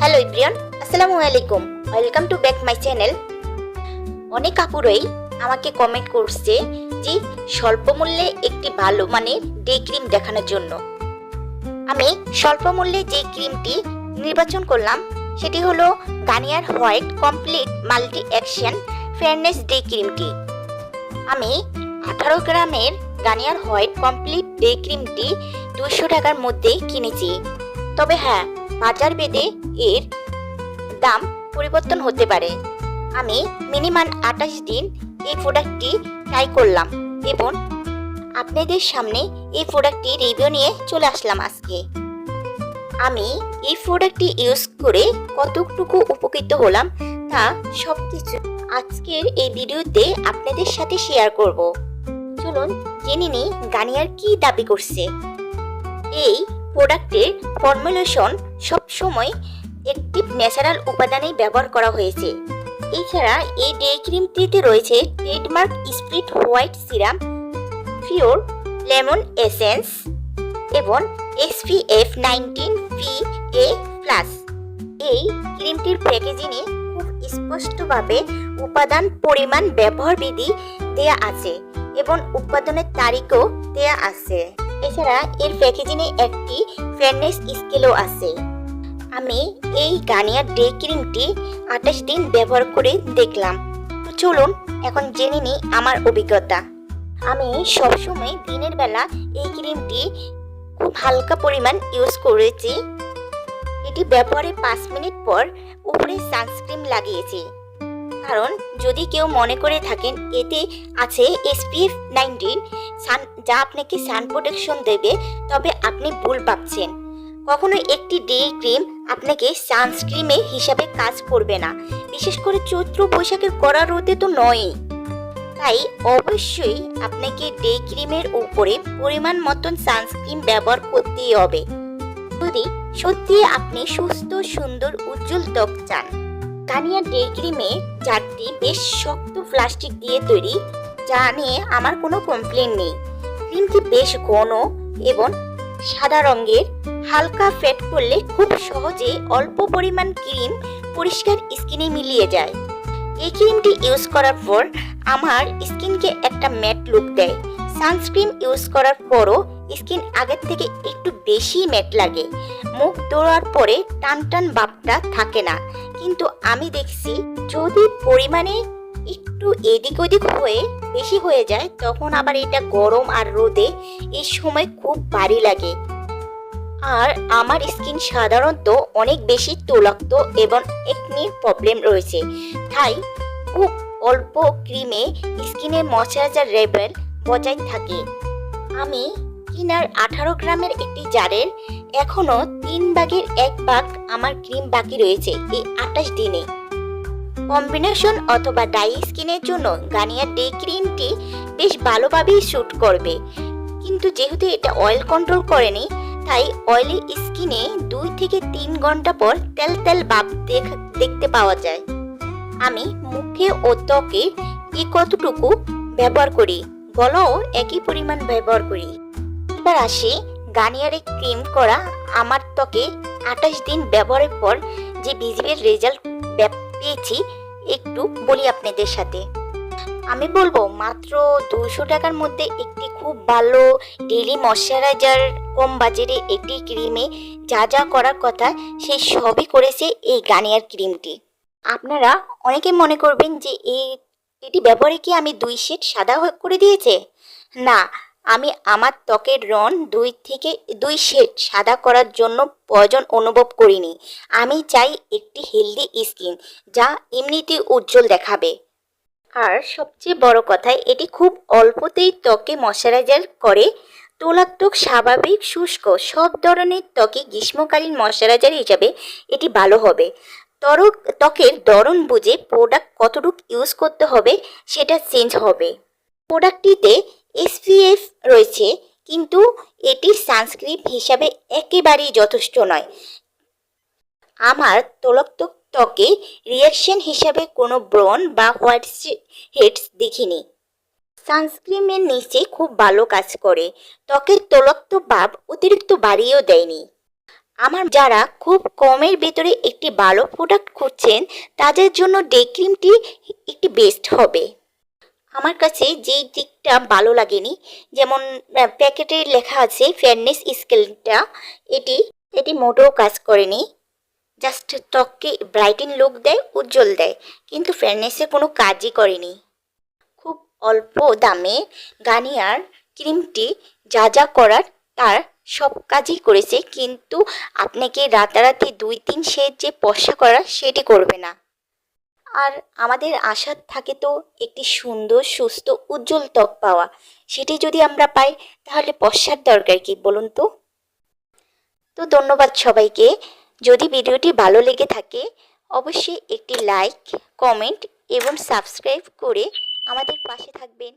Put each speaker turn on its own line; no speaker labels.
Hello everyone আসসালামু আলাইকুম welcome to back my channel অনেক কাপুরই আমাকে কমেন্ট করছে যে স্বল্প মূল্যে একটি ভালো মানের ডে ক্রিম দেখানোর জন্য। আমি স্বল্প মূল্যে যে ক্রিমটি নির্বাচন করলাম, সেটি হলো Garnier white complete multi action fairness day ক্রিমটি আমি আঠারো গ্রামের গানিয়ার হোয়াইট কমপ্লিট ডে ক্রিমটি দুশো টাকার মধ্যে কিনেছি। তবে হ্যাঁ বাজার বেদে এর দাম পরিবর্তন হতে পারে। আমি মিনিমাম আঠাশ দিন এই প্রোডাক্টটি ট্রাই করলাম এবং আপনাদের সামনে এই প্রোডাক্টটি রিভিউ নিয়ে চলে আসলাম আজকে। আমি এই প্রোডাক্টটি ইউজ করে কতটুকু উপকৃত হলাম তা সব কিছু আজকের এই ভিডিওতে আপনাদের সাথে শেয়ার করব। চলুন জেনে নিই গানিয়ার কি দাবি করছে। এই প্রোডাক্টের ফর্মুলেশন সবসময় একটি ন্যাচারাল উপাদানেই ব্যবহার করা হয়েছে। এছাড়া এই ডে ক্রিমটিতে রয়েছে trademark spirit white serum, pure lemon essence এবং SPF nineteen P A plus. এই ক্রিমটির প্যাকেজিংয়ে খুব স্পষ্টভাবে উপাদান পরিমাণ ব্যবহার বিধি দেয়া আছে এবং উৎপাদনের তারিখও দেয়া আছে। এছাড়া এর প্যাকেজিংয়ে একটি ফেয়ারনেস স্কেলও আছে। আমি এই গানিয়ার ডে ক্রিমটি আঠাশ দিন ব্যবহার করে দেখলাম। তো চলুন, এখন জেনে নিই আমার অভিজ্ঞতা। আমি সবসময় দিনের বেলা এই ক্রিমটি খুব হালকা পরিমাণ ইউজ করেছি। এটি ব্যবহারের পাঁচ মিনিট পর উপরে সানস্ক্রিন লাগিয়েছি। কারণ যদি কেউ মনে করে থাকেন এতে আছে এসপিএফ নাইনটিন, সান যা আপনাকে সান প্রোটেকশন দেবে, তবে আপনি ভুল ভাবছেন। কখনো একটি ডে ক্রিম আপনাকে সানস্ক্রিমে হিসাবে কাজ করবে না। বিশেষ করে চৈত্র বৈশাখের কড়া রোদে তো নয়ই। তাই অবশ্যই আপনাকে ডে ক্রিমের উপরে পরিমাণ মতন সানস্ক্রিন ব্যবহার করতেই হবে। যদি সত্যি আপনি সুস্থ, সুন্দর, উজ্জ্বল ত্বক চান। কানিয়া ডে ক্রিমে জারটি বেশ শক্ত প্লাস্টিক দিয়ে তৈরি, যা নিয়ে আমার কোনো কমপ্লেন নেই। ক্রিমটি বেশ ঘন এবং সাদা রঙের, হালকা ফেট করলে খুব সহজে অল্প পরিমাণ ক্রিম পরিষ্কার স্কিনে মিলিয়ে যায়। এই ক্রিমটি ইউজ করার পর আমার স্কিনকে একটা ম্যাট লুক দেয়। সানস্ক্রিন ইউজ করার পরও স্কিন আগের থেকে একটু বেশি ম্যাট লাগে। মুখ ধোয়ার পরে টান টান ভাবটা থাকে না। কিন্তু আমি দেখছি যদি পরিমাণে একটু এদিক ওদিক হয়ে বেশি হয়ে যায়, তখন আবার এটা গরম আর রোদে এই সময় খুব ভারী লাগে। আর আমার স্কিন সাধারণত অনেক বেশি তৈলাক্ত এবং একনির প্রবলেম রয়েছে। তাই খুব অল্প ক্রিমে স্কিনের ময়শ্চারাইজার লেভেল বজায় থাকে। আমি কিনার আঠারো গ্রামের একটি জারের এখনও তিন ভাগের এক ভাগ আমার ক্রিম বাকি রয়েছে, এই আঠাশ দিনে। কম্বিনেশন অথবা ডাই স্কিনের জন্য গানিয়ার ডে ক্রিমটি বেশ ভালোভাবেই শ্যুট করবে। কিন্তু যেহেতু এটা অয়েল কন্ট্রোল করেনি, তাই অয়েলি স্কিনে দুই থেকে তিন ঘণ্টা পর তেল তেল দেখ- দেখতে পাওয়া যায়। আমি মুখে ও ত্বকে কি কতটুকু ব্যবহার করি বলও একই পরিমাণ ব্যবহার করি। এবার আসি গানিয়ারে ক্রিম করা আমার ত্বকে আঠাশ দিন ব্যবহারের পর যে ভিজিবের রেজাল্ট পেয়েছি, একটু বলি আপনাদের সাথে। আমি বলব, মাত্র দুশো টাকার মধ্যে একটি খুব ভালো ডেলি ময়শ্চারাইজার কম বাজারে একটি ক্রিমে যা যা করার কথা সেই সবই করেছে এই গানিয়ার ক্রিমটি। আপনারা অনেকে মনে করবেন যে এই এটি ব্যবহারে কি আমি দুই শেড সাদা করে দিয়েছে? না আমি আমার ত্বকের রন দুই থেকে, দুই শেড সাদা করার জন্য প্রয়োজন অনুভব করিনি। আমি চাই একটি হেলদি স্কিন যা এমনিতেই উজ্জ্বল দেখাবে। আর সবচেয়ে বড় কথা, এটি খুব অল্পতেই ত্বকে ময়শ্চারাইজার করে। তোলার ত্বক স্বাভাবিক, শুষ্ক সব ধরনের ত্বকে গ্রীষ্মকালীন ময়শ্চারাইজার হিসাবে এটি ভালো হবে। ত্বরক, ত্বকের ধরন বুঝে প্রোডাক্ট কতটুকু ইউজ করতে হবে সেটা চেঞ্জ হবে। প্রোডাক্টটিতে এসপিএফ রয়েছে, কিন্তু এটি সানস্ক্রিন হিসাবে একেবারেই যথেষ্ট নয়। আমার তলক্তক ত্বকে রিয়াকশন হিসাবে কোনো ব্রন বা হোয়াইট হেডস দেখিনি। সানস্ক্রিনের নিচে খুব ভালো কাজ করে, ত্বকের তলক্ত ভাব অতিরিক্ত বাড়িয়েও দেয়নি। আমার যারা খুব কমের ভেতরে একটি ভালো প্রোডাক্ট খুঁজছেন, তাদের জন্য ডে ক্রিমটি একটি বেস্ট হবে। আমার কাছে যেই দিকটা ভালো লাগেনি, যেমন প্যাকেটে লেখা আছে ফেয়ারনেস স্কেলটা, এটি এটি মোটেও কাজ করেনি। জাস্ট ত্বককে ব্রাইটেন লুক দেয়, উজ্জ্বল দেয়, কিন্তু ফেয়ারনেসে কোনো কাজই করেনি। খুব অল্প দামে গানিয়ার ক্রিমটি যা যা করার, তার সব কাজই করেছে, কিন্তু আপনাকে রাতারাতি দুই তিন শেড যে পশা করা সেটি করবে না। আর আমাদের আশা থাকে তো একটি সুন্দর, সুস্থ, উজ্জ্বল ত্বক পাওয়া। সেটি যদি আমরা পাই, তাহলে পশ্চার দরকার কি বলুন তো? তো ধন্যবাদ সবাইকে। যদি ভিডিওটি ভালো লেগে থাকে, অবশ্যই একটি লাইক, কমেন্ট এবং সাবস্ক্রাইব করে আমাদের পাশে থাকবেন।